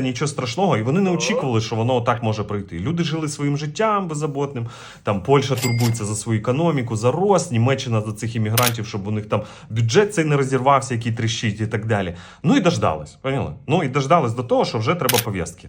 та нічого страшного. І вони не очікували, що воно так може пройти. Люди жили своїм життям беззаботним. Там Польща турбується за свою економіку, за рост, Німеччина за цих іммігрантів, щоб у них там бюджет цей не розірвався, який тріщить і так далі. Ну і дождались. Поняли? Ну і дождались до того, що вже треба пов'язки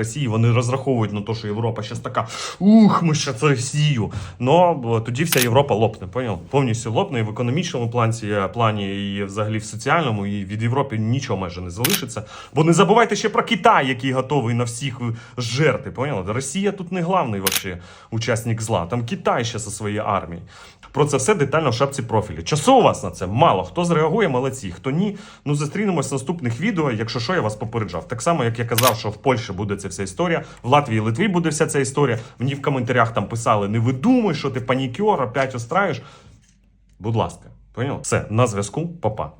Росії. Вони розраховують на те, що Європа зараз така ух, ми ще це Росію. Но тоді вся Європа лопне. Поняв? Повністю лопне і в економічному плані, плані, і взагалі в соціальному, і від Європи нічого майже не залишиться. Бо не забувайте ще про Китай, який готовий на всіх жерти. Поняли? Росія тут не главний вообще учасник зла. Там Китай ще зі своєю армією. Про це все детально в шапці профілі. Часу у вас на це мало. Хто зреагує, молодці. Хто ні, ну зустрінемось в наступних відео. Якщо що, я вас попереджав. Так само, як я казав, що в Польщі буде ця вся історія, в Латвії Литві буде вся ця історія. Мені в коментарях там писали: не видумуй, що ти панікер, опять устраєш. Будь ласка, поняв? Все, на зв'язку, папа.